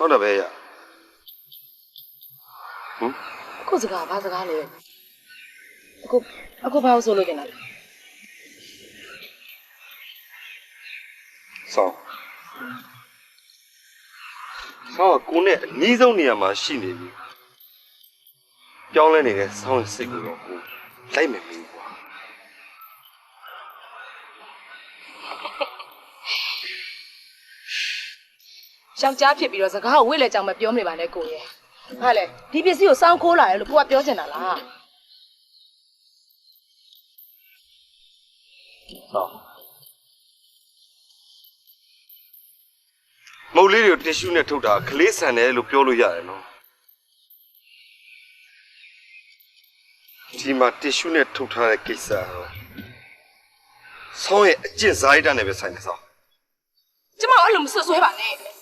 စောင့်တယ်ပဲရဟမ်အခုစကားဘာစကားလဲအခုအခုဘာလို့ဆိုလို့ကျင်တာလဲစောင့်စောင့်ကကိုနဲ့အနီးဆုံးနေရာမှာရှိနေပြီပြောင်းလဲနေတဲ့စောင့်ရဲ့စိတ်ကိုတော့ကိုလိုက်မယ်မင်းကွာ ယောက်ျားဖြစ်ပြီးတော့စကားကိုဝိလေကြောင်မပြောမနေပါနဲ့ကိုရဲ့ဟာလေဒီပစ္စည်းကိုစောင်းခိုးလာတယ်လို့ကိုကပြောချင်တာလားစောင့်မုတ်လေးတွေကိုတစ်ရှူးနဲ့ထုတ်တာကလေးဆန်တယ်လို့ပြောလို့ရတယ်နော်ဒီမှာတစ်ရှူးနဲ့ထုတ်ထားတဲ့ကိစ္စကတော့ဆောင်းရဲ့အကျင့်ဇာတ်တာနဲ့ပဲဆိုင်နေစောင့်ကျမတို့အဲ့လိုမဆွဆွဲပါနဲ့